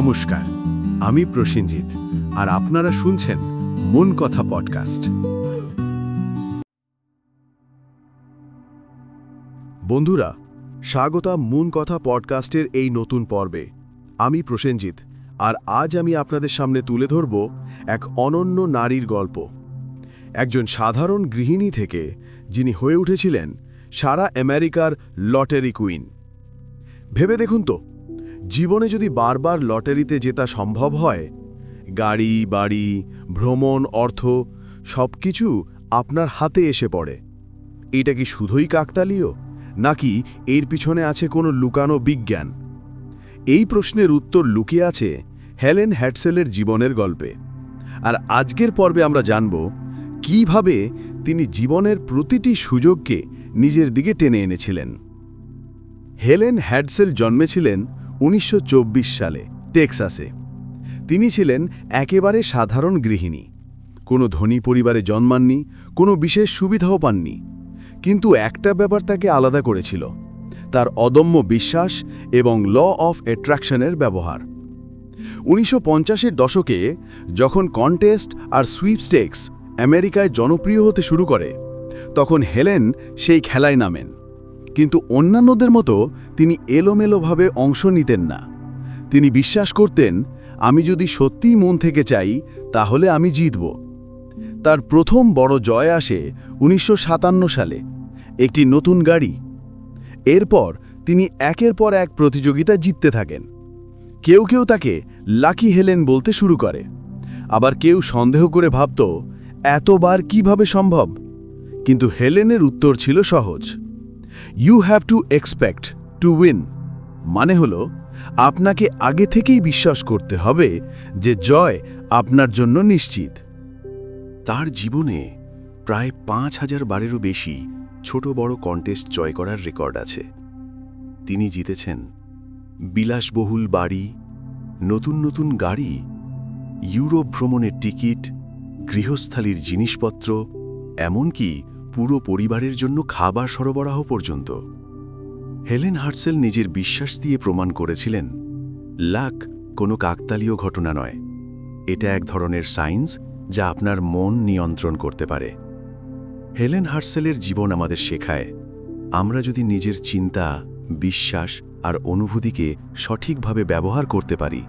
নমস্কার, আমি প্রসেনজিৎ, আর আপনারা শুনছেন মন কথা পডকাস্ট। বন্ধুরা স্বাগতা মন কথা পডকাস্টের এই নতুন পর্বে। আমি প্রসেনজিৎ, আর আজ আমি আপনাদের সামনে তুলে ধরব এক অনন্য নারীর গল্প। একজন সাধারণ গৃহিণী থেকে, যিনি হয়ে উঠেছিলেন সারা আমেরিকার লটারি কুইন। ভেবে দেখুন তো জীবনে যদি বারবার লটারিতে জেতা সম্ভব হয়, গাড়ি, বাড়ি, ভ্রমণ, অর্থ সব কিছু আপনার হাতে এসে পড়ে। এটা কি শুধুই কাকতালীয়, নাকি এর পিছনে আছে কোনো লুকানো বিজ্ঞান? এই প্রশ্নের উত্তর লুকিয়ে আছে হেলেন হ্যাটসেলের জীবনের গল্পে। আর আজকের পর্বে আমরা জানব কীভাবে তিনি জীবনের প্রতিটি সুযোগকে নিজের দিকে টেনে এনেছিলেন। হেলেন হ্যাডসেল জন্মেছিলেন উনিশশো চব্বিশ সালে, টেক্সাসে। তিনি ছিলেন একেবারে সাধারণ গৃহিণী। কোনো ধনী পরিবারে জন্মাননি, কোনো বিশেষ সুবিধাও পাননি। কিন্তু একটা ব্যাপার তাকে আলাদা করেছিল, তার অদম্য বিশ্বাস এবং ল অফ অ্যাট্রাকশনের ব্যবহার। উনিশশো পঞ্চাশের দশকে, যখন কন্টেস্ট আর সুইপস্টেক্স আমেরিকায় জনপ্রিয় হতে শুরু করে, তখন হেলেন সেই খেলায় নামেন। কিন্তু অন্যান্যদের মতো তিনি এলোমেলোভাবে অংশ নিতেন না। তিনি বিশ্বাস করতেন, আমি যদি সত্যিই মন থেকে চাই, তাহলে আমি জিতব। তার প্রথম বড় জয় আসে উনিশশো সাতান্ন সালে, একটি নতুন গাড়ি। এরপর তিনি একের পর এক প্রতিযোগিতা জিততে থাকেন। কেউ কেউ তাকে লাকি হেলেন বলতে শুরু করে। আবার কেউ সন্দেহ করে ভাবত, এতবার কীভাবে সম্ভব? কিন্তু হেলেনের উত্তর ছিল সহজ। You have to expect to win মানে হল, আপনাকে আগে থেকেই বিশ্বাস করতে হবে যে জয় আপনার জন্য নিশ্চিত। তার জীবনে প্রায় পাঁচ হাজার বারেরও বেশি ছোট বড় কন্টেস্ট জয় করার রেকর্ড আছে। তিনি জিতেছেন বিলাসবহুল বাড়ি, নতুন নতুন গাড়ি, ইউরোপ ভ্রমণের টিকিট, গৃহস্থালির জিনিসপত্র, এমনকি পুরো পরিবারের জন্য খাবার সরবরাহ পর্যন্ত। হেলেন হার্সেল নিজের বিশ্বাস দিয়ে প্রমাণ করেছিলেন, লাক কোনো কাকতালীয় ঘটনা নয়। এটা এক ধরনের সায়েন্স যা আপনার মন নিয়ন্ত্রণ করতে পারে। হেলেন হার্সেলের জীবন আমাদের শেখায়, আমরা যদি নিজের চিন্তা, বিশ্বাস আর অনুভূতিকে সঠিকভাবে ব্যবহার করতে পারি,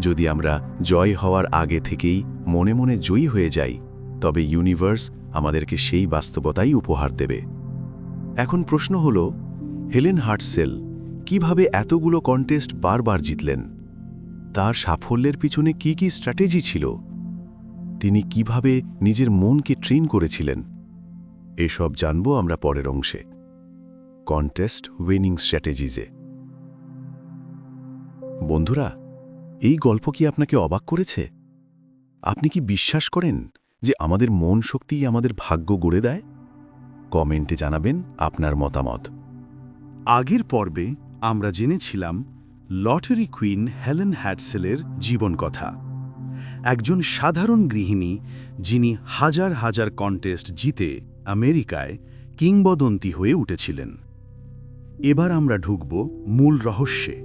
যদি আমরা জয় হওয়ার আগে থেকেই মনে মনে জয়ী হয়ে যাই, তবে ইউনিভার্স আমাদেরকে সেই বাস্তবতাই উপহার দেবে। এখন প্রশ্ন হল, হেলেন হার্টসেল কীভাবে এতগুলো কন্টেস্ট বারবার জিতলেন? তার সাফল্যের পিছনে কি কি স্ট্র্যাটেজি ছিল? তিনি কীভাবে নিজের মনকে ট্রেন করেছিলেন? এসব জানব আমরা পরের অংশে। কন্টেস্ট উইনিং স্ট্র্যাটেজিজে। বন্ধুরা, এই গল্প কি আপনাকে অবাক করেছে? আপনি কি বিশ্বাস করেন? যে আমাদের মন শক্তিই আমাদের ভাগ্য গড়ে দেয়? কমেন্টে জানাবেন আপনার মতামত। আগের পর্বে আমরা জেনেছিলাম লটারি কুইন হেলেন হ্যাডসেলের জীবন কথা একজন সাধারণ গৃহিণী যিনি হাজার হাজার কন্টেস্ট জিতে আমেরিকায় কিংবদন্তি হয়ে উঠেছিলেন। এবার আমরা ঢুকব মূল রহস্যে।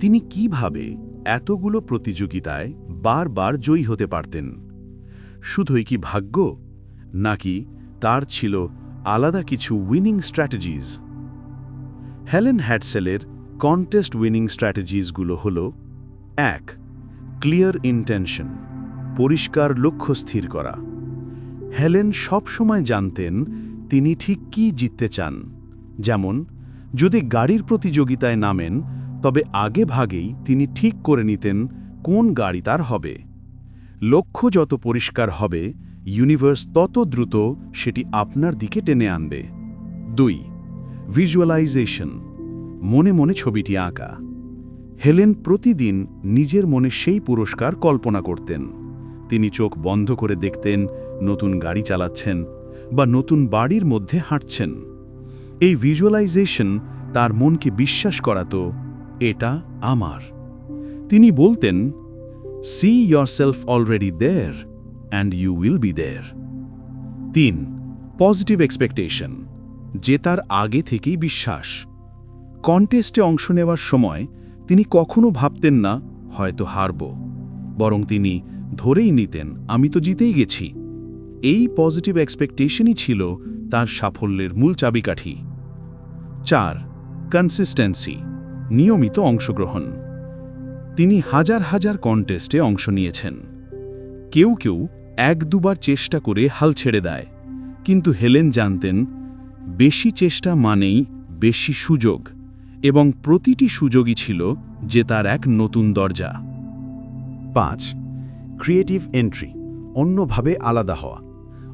তিনি কীভাবে এতগুলো প্রতিযোগিতায় বারবার জয়ী হতে পারতেন? শুধুই কি ভাগ্য? নাকি তার ছিল আলাদা কিছু উইনিং স্ট্র্যাটেজিজ হেলেন হ্যাডসেলের কন্টেস্ট উইনিং স্ট্র্যাটেজিসগুলো হল, এক ক্লিয়ার ইন্টেনশন পরিষ্কার লক্ষ্য স্থির করা। হেলেন সবসময় জানতেন তিনি ঠিক কি জিততে চান। যেমন, যদি গাড়ির প্রতিযোগিতায় নামেন, তবে আগে ভাগেই তিনি ঠিক করে নিতেন কোন গাড়ি তার হবে। লক্ষ্য যত পরিষ্কার হবে ইউনিভার্স তত দ্রুত সেটি আপনার দিকে টেনে আনবে। দুই ভিজুয়ালাইজেশন মনে মনে ছবিটি আঁকা। হেলেন প্রতিদিন নিজের মনে সেই পুরস্কার কল্পনা করতেন। তিনি চোখ বন্ধ করে দেখতেন নতুন গাড়ি চালাচ্ছেন বা নতুন বাড়ির মধ্যে হাঁটছেন। এই ভিজুয়ালাইজেশন তার মনকে বিশ্বাস করাত, এটা আমার। তিনি বলতেন see yourself already there and you will be there তিন পজিটিভ এক্সপেকটেশন জেতার আগে থেকেই বিশ্বাস। কন্টেস্টে অংশ নেওয়ার সময় তিনি কখনো ভাবতেন না, হয়তো হারব। বরং তিনি ধরেই নিতেন, আমি তো জিতেই গেছি। এই পজিটিভ এক্সপেকটেশনই ছিল তার সাফল্যের মূল চাবিকাঠি। চার কনসিস্টেন্সি নিয়মিত অংশগ্রহণ। তিনি হাজার হাজার কন্টেস্টে অংশ নিয়েছেন। কেউ কেউ এক দুবার চেষ্টা করে হাল ছেড়ে দেয়। কিন্তু হেলেন জানতেন, বেশি চেষ্টা মানেই বেশি সুযোগ এবং প্রতিটি সুযোগই ছিল যে তার এক নতুন দরজা। পাঁচ ক্রিয়েটিভ এন্ট্রি অন্যভাবে আলাদা হওয়া।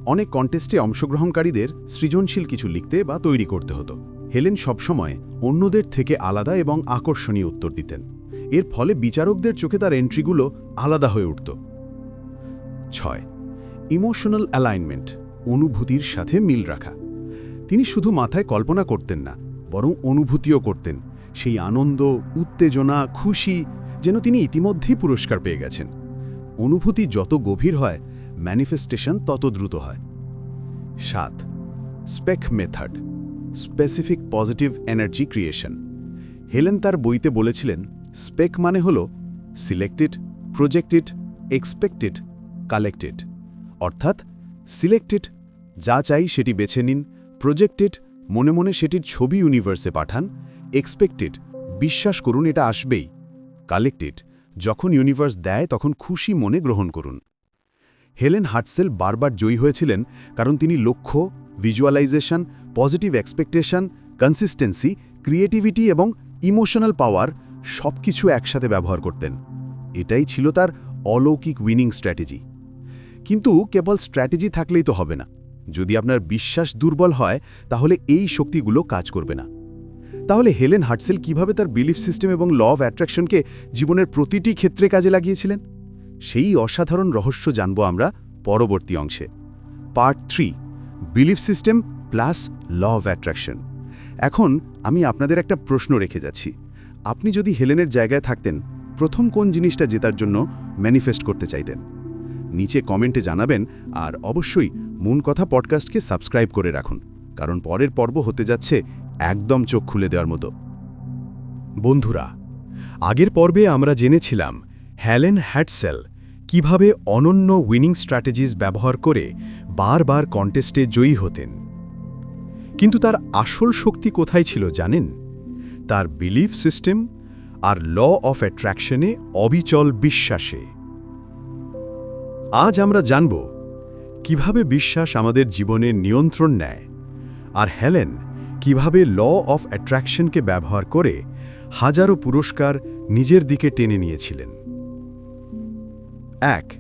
অনেক কন্টেস্টে অংশগ্রহণকারীদের সৃজনশীল কিছু লিখতে বা তৈরি করতে হতো। হেলেন সবসময় অন্যদের থেকে আলাদা এবং আকর্ষণীয় উত্তর দিতেন। এর ফলে বিচারকদের চোখে তার এন্ট্রিগুলো আলাদা হয়ে উঠত। ছয় ইমোশনাল অ্যালাইনমেন্ট অনুভূতির সাথে মিল রাখা। তিনি শুধু মাথায় কল্পনা করতেন না, বরং অনুভূতিও করতেন। সেই আনন্দ, উত্তেজনা, খুশি যেন তিনি ইতিমধ্যেই পুরস্কার পেয়ে গেছেন। অনুভূতি যত গভীর হয় ম্যানিফেস্টেশন তত দ্রুত হয়। সাত, SPEC method specific positive energy creation Helen তার বইতে বলেছিলেন স্পেক মানে হল সিলেক্টেড, প্রজেক্টেড, এক্সপেক্টেড, কালেক্টেড। অর্থাৎ সিলেক্টেড, যা চাই সেটি বেছে নিন, প্রজেক্টেড, মনে মনে সেটির ছবি ইউনিভার্সে পাঠান, এক্সপেক্টেড, বিশ্বাস করুন এটা আসবেই। কালেক্টেড, যখন ইউনিভার্স দেয় তখন খুশি মনে গ্রহণ করুন। হেলেন হার্টসেল বারবার জয়ী হয়েছিলেন কারণ তিনি লক্ষ্য, visualisation, positive expectation, consistency, creativity এবং ইমোশনাল পাওয়ার সব কিছু একসাথে ব্যবহার করতেন। এটাই ছিল তার অলৌকিক উইনিং স্ট্র্যাটেজি কিন্তু কেবল স্ট্র্যাটেজি থাকলেই তো হবে না। যদি আপনার বিশ্বাস দুর্বল হয়, তাহলে এই শক্তিগুলো কাজ করবে না। তাহলে হেলেন হার্টসেল কীভাবে তার বিলিফ সিস্টেম এবং ল অফ অ্যাট্রাকশনকে জীবনের প্রতিটি ক্ষেত্রে কাজে লাগিয়েছিলেন? সেই অসাধারণ রহস্য জানব আমরা পরবর্তী অংশে। Part three belief system plus law of attraction এখন আমি আপনাদের একটা প্রশ্ন রেখে যাচ্ছি। আপনি যদি হেলেনের জায়গায় থাকতেন, প্রথম কোন জিনিসটা জেতার জন্য ম্যানিফেস্ট করতে চাইতেন? নিচে কমেন্টে জানাবেন আর অবশ্যই মন কথা পডকাস্টকে সাবস্ক্রাইব করে রাখুন, কারণ পরের পর্ব হতে যাচ্ছে একদম চোখ খুলে দেওয়ার মতো। বন্ধুরা, আগের পর্বে আমরা জেনেছিলাম হ্যালেন হ্যাটসেল কীভাবে অনন্য উইনিং স্ট্র্যাটেজিস ব্যবহার করে বারবার কন্টেস্টে জয়ী হতেন। কিন্তু তার আসল শক্তি কোথায় ছিল জানেন? তার বিলিফ সিস্টেম আর ল অফ অ্যাট্রাকশনে অবিচল বিশ্বাসে। আজ আমরা জানব কীভাবে বিশ্বাস আমাদের জীবনে নিয়ন্ত্রণ নেয় আর হেলেন কীভাবে ল অফ অ্যাট্রাকশনকে ব্যবহার করে হাজারো পুরস্কার নিজের দিকে টেনে নিয়েছিলেন। এক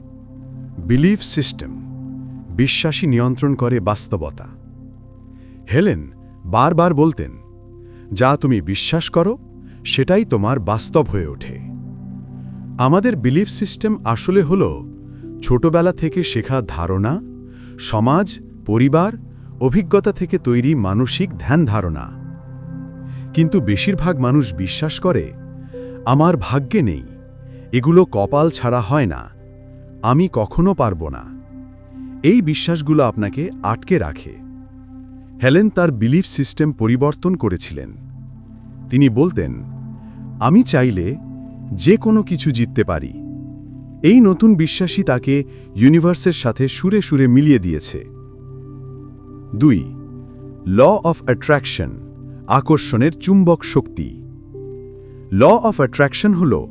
বিলিফ সিস্টেম বিশ্বাসী নিয়ন্ত্রণ করে বাস্তবতা। হেলেন বারবার বলতেন যা তুমি বিশ্বাস করো, সেটাই তোমার বাস্তব হয়ে ওঠে। আমাদের বিলিফ সিস্টেম আসলে হল ছোটবেলা থেকে শেখা ধারণা, সমাজ, পরিবার, অভিজ্ঞতা থেকে তৈরি মানসিক ধ্যান ধারণা। কিন্তু বেশিরভাগ মানুষ বিশ্বাস করে, আমার ভাগ্যে নেই, এগুলো কপাল ছাড়া হয় না, আমি কখনো পারব না। এই বিশ্বাসগুলো আপনাকে আটকে রাখে। হেলেন তার বিলিফ সিস্টেম পরিবর্তন করেছিলেন। তিনি বলতেন, আমি চাইলে যে কোনো কিছু জিততে পারি। এই নতুন বিশ্বাসই তাকে ইউনিভার্সের সাথে সুরে সুরে মিলিয়ে দিয়েছে। দুই, ল অফ অ্যাট্রাকশন, আকর্ষণের চুম্বক শক্তি। ল অফ অ্যাট্রাকশন হল,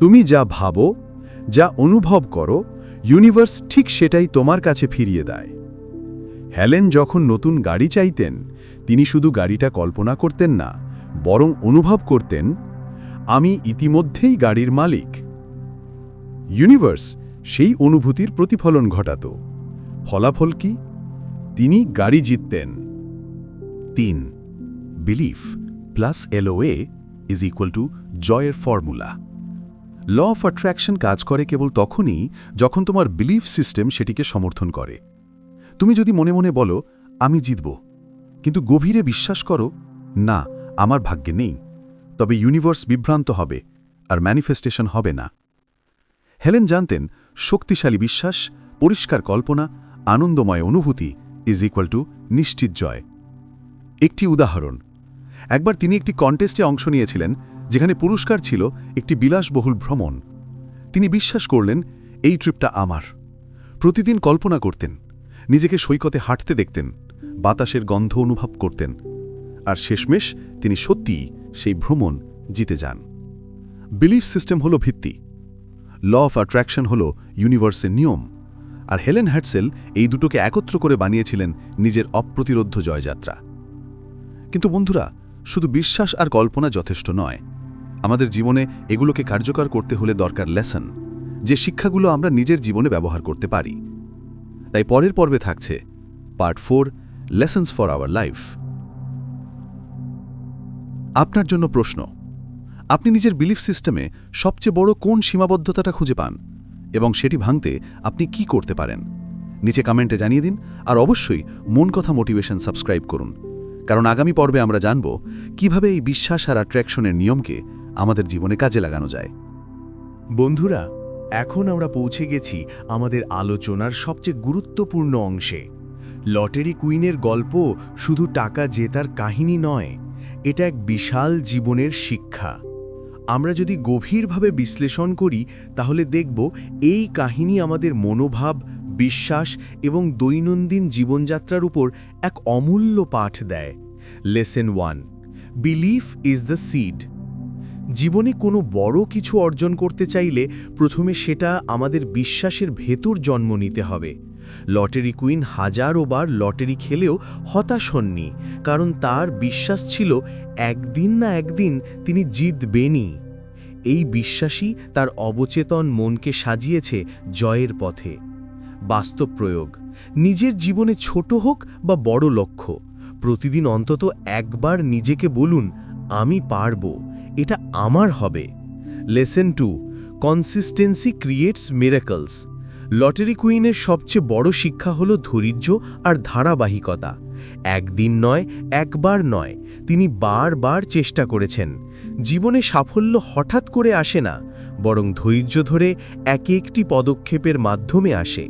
তুমি যা ভাবো, যা অনুভব করো, ইউনিভার্স ঠিক সেটাই তোমার কাছে ফিরিয়ে দেয়। হেলেন যখন নতুন গাড়ি চাইতেন, তিনি শুধু গাড়িটা কল্পনা করতেন না, বরং অনুভব করতেন, আমি ইতিমধ্যেই গাড়ির মালিক। ইউনিভার্স, সেই অনুভূতির প্রতিফলন ঘটাত। ফলাফল কি? তিনি গাড়ি জিততেন। তিন, belief plus LOA is equal to জয়ের ফর্মুলা। ল অফ অ্যাট্রাকশন কাজ করে কেবল তখনই যখন তোমার বিলিফ সিস্টেম সেটিকে সমর্থন করে। তুমি যদি মনে মনে বলো, আমি জিতব। কিন্তু গভীরে বিশ্বাস করো, না, আমার ভাগ্যে নেই। তবে ইউনিভার্স বিভ্রান্ত হবে, আর ম্যানিফেস্টেশন হবে না। হেলেন জানতেন, শক্তিশালী বিশ্বাস, পরিষ্কার কল্পনা, আনন্দময় অনুভূতি ইজ ইকুয়াল টু নিশ্চিত জয়। একটি উদাহরণ। একবার তিনি একটি কন্টেস্টে অংশ নিয়েছিলেন, যেখানে পুরস্কার ছিল একটি বিলাসবহুল ভ্রমণ। তিনি বিশ্বাস করলেন, এই ট্রিপটা আমার। প্রতিদিন কল্পনা করতেন। নিজেকে সৈকতে হাঁটতে দেখতেন, বাতাসের গন্ধ অনুভব করতেন, আর শেষমেশ তিনি সত্যিই সেই ভ্রমণ জিতে যান। বিলিফ সিস্টেম হল ভিত্তি। ল অফ অ্যাট্রাকশন হল ইউনিভার্সের নিয়ম, আর হেলেন হ্যাটসেল এই দুটোকে একত্র করে বানিয়েছিলেন নিজের অপ্রতিরোধ্য জয়যাত্রা। কিন্তু বন্ধুরা, শুধু বিশ্বাস আর কল্পনা যথেষ্ট নয়। আমাদের জীবনে এগুলোকে কার্যকর করতে হলে দরকার লেসন যে শিক্ষাগুলো আমরা নিজের জীবনে ব্যবহার করতে পারি। তাই পরের পর্বে থাকছে part four lessons for our life আপনার জন্য প্রশ্ন, আপনি নিজের বিলিফ সিস্টেমে সবচেয়ে বড় কোন সীমাবদ্ধতাটা খুঁজে পান এবং সেটি ভাঙতে আপনি কি করতে পারেন? নিচে কমেন্টে জানিয়ে দিন আর অবশ্যই মন কথা মোটিভেশন সাবস্ক্রাইব করুন। কারণ আগামী পর্বে আমরা জানব কীভাবে এই বিশ্বাস আর অ্যাট্রাকশনের নিয়মকে আমাদের জীবনে কাজে লাগানো যায়। বন্ধুরা এখন আমরা পৌঁছে গেছি আমাদের আলোচনার সবচেয়ে গুরুত্বপূর্ণ অংশে। লটারি কুইনের গল্প শুধু টাকা জেতার কাহিনী নয়, এটা এক বিশাল জীবনের শিক্ষা। আমরা যদি গভীরভাবে বিশ্লেষণ করি, তাহলে দেখব এই কাহিনী আমাদের মনোভাব, বিশ্বাস এবং দৈনন্দিন জীবনযাত্রার উপর এক অমূল্য পাঠ দেয়। Lesson one, belief is the seed. জীবনে কোনো বড় কিছু অর্জন করতে চাইলে প্রথমে সেটা আমাদের বিশ্বাসের ভেতর জন্ম নিতে হবে। লটারি কুইন হাজারো বার লটারি খেলেও হতাশ হননি, কারণ তার বিশ্বাস ছিল একদিন না একদিন তিনি জিতবেনই। এই বিশ্বাসই তার অবচেতন মনকে সাজিয়েছে জয়ের পথে। বাস্তব প্রয়োগ, নিজের জীবনে ছোট হোক বা বড় লক্ষ্য, প্রতিদিন অন্তত একবার নিজেকে বলুন, আমি পারব। এটা আমার হবে। Lesson two consistency creates miracles lottery কুইনের সবচেয়ে বড় শিক্ষা হল ধৈর্য আর ধারাবাহিকতা। একদিন নয়, একবার নয়, তিনি বারবার চেষ্টা করেছেন। জীবনে সাফল্য হঠাৎ করে আসে না, বরং ধৈর্য ধরে একে একটি পদক্ষেপের মাধ্যমে আসে।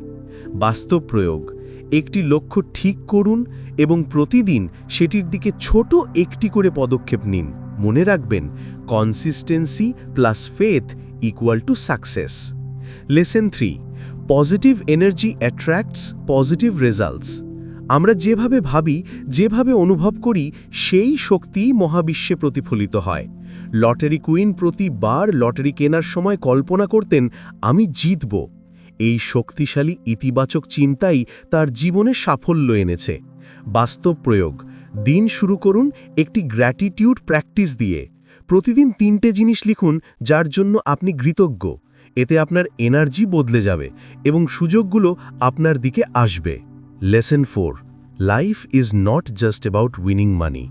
বাস্তব প্রয়োগ, একটি লক্ষ্য ঠিক করুন এবং প্রতিদিন সেটির দিকে ছোট একটি করে পদক্ষেপ নিন। মনে রাখবেন consistency plus faith equal to success lesson three positive energy attracts positive results আমরা যেভাবে ভাবি, যেভাবে অনুভব করি, সেই শক্তি মহাবিশ্বে প্রতিফলিত হয়। লটারি কুইন প্রতিবার লটারি কেনার সময় কল্পনা করতেন, আমি জিতব। এই শক্তিশালী ইতিবাচক চিন্তাই তার জীবনে সাফল্য এনেছে। বাস্তব প্রয়োগ দিন শুরু করুন একটি গ্র্যাটিটিউড প্র্যাকটিস দিয়ে। প্রতিদিন তিনটে জিনিস লিখুন যার জন্য আপনি কৃতজ্ঞ। এতে আপনার এনার্জি বদলে যাবে এবং সুযোগগুলো আপনার দিকে আসবে। Lesson four life is not just about winning money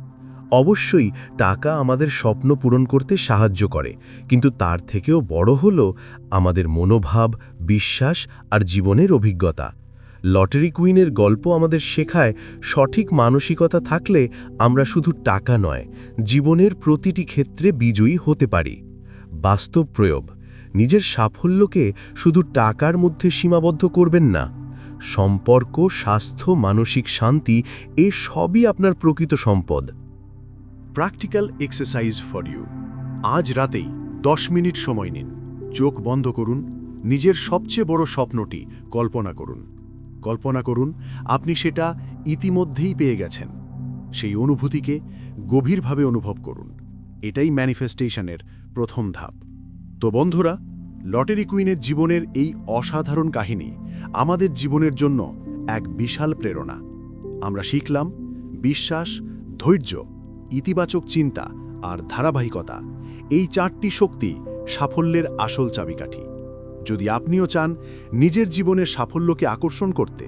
অবশ্যই টাকা আমাদের স্বপ্ন পূরণ করতে সাহায্য করে, কিন্তু তার থেকেও বড় হল আমাদের মনোভাব, বিশ্বাস আর জীবনের অভিজ্ঞতা। লটারি কুইনের গল্প আমাদের শেখায় সঠিক মানসিকতা থাকলে আমরা শুধু টাকা নয়, জীবনের প্রতিটি ক্ষেত্রে বিজয়ী হতে পারি। বাস্তব প্রয়োগ, নিজের সাফল্যকে শুধু টাকার মধ্যে সীমাবদ্ধ করবেন না, সম্পর্ক, স্বাস্থ্য, মানসিক শান্তি, এ সবই আপনার প্রকৃত সম্পদ। Practical exercise for you. আজ রাতেই দশ মিনিট সময় নিন। চোখ বন্ধ করুন। নিজের সবচেয়ে বড় স্বপ্নটি কল্পনা করুন। কল্পনা করুন, আপনি সেটা ইতিমধ্যেই পেয়ে গেছেন। সেই অনুভূতিকে গভীরভাবে অনুভব করুন। এটাই ম্যানিফেস্টেশনের প্রথম ধাপ। তো বন্ধুরা, লটারি কুইনের জীবনের এই অসাধারণ কাহিনী আমাদের জীবনের জন্য এক বিশাল প্রেরণা। আমরা শিখলাম বিশ্বাস, ধৈর্য, ইতিবাচক চিন্তা আর ধারাবাহিকতা। এই চারটি শক্তি সাফল্যের আসল চাবিকাঠি। যদি আপনিও চান নিজের জীবনের সাফল্যকে আকর্ষণ করতে,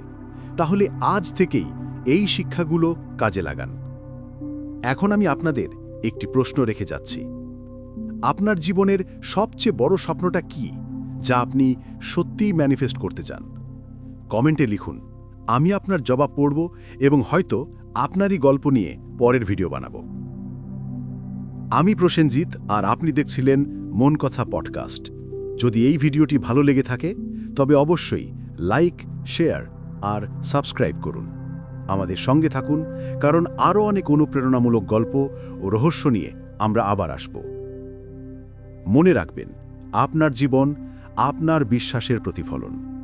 তাহলে আজ থেকেই এই শিক্ষাগুলো কাজে লাগান। এখন আমি আপনাদের একটি প্রশ্ন রেখে যাচ্ছি। আপনার জীবনের সবচেয়ে বড় স্বপ্নটা কি, যা আপনি সত্যিই ম্যানিফেস্ট করতে চান? কমেন্টে লিখুন, আমি আপনার জবাব পড়ব এবং হয়তো আপনারই গল্প নিয়ে পরের ভিডিও বানাবো। আমি প্রসেনজিৎ আর আপনি দেখছিলেন মন কথা পডকাস্ট। যদি এই ভিডিওটি ভালো লেগে থাকে, তবে অবশ্যই লাইক, শেয়ার আর সাবস্ক্রাইব করুন। আমাদের সঙ্গে থাকুন, কারণ আরও অনেক অনুপ্রেরণামূলক গল্প ও রহস্য নিয়ে আমরা আবার আসব। মনে রাখবেন, আপনার জীবন আপনার বিশ্বাসের প্রতিফলন।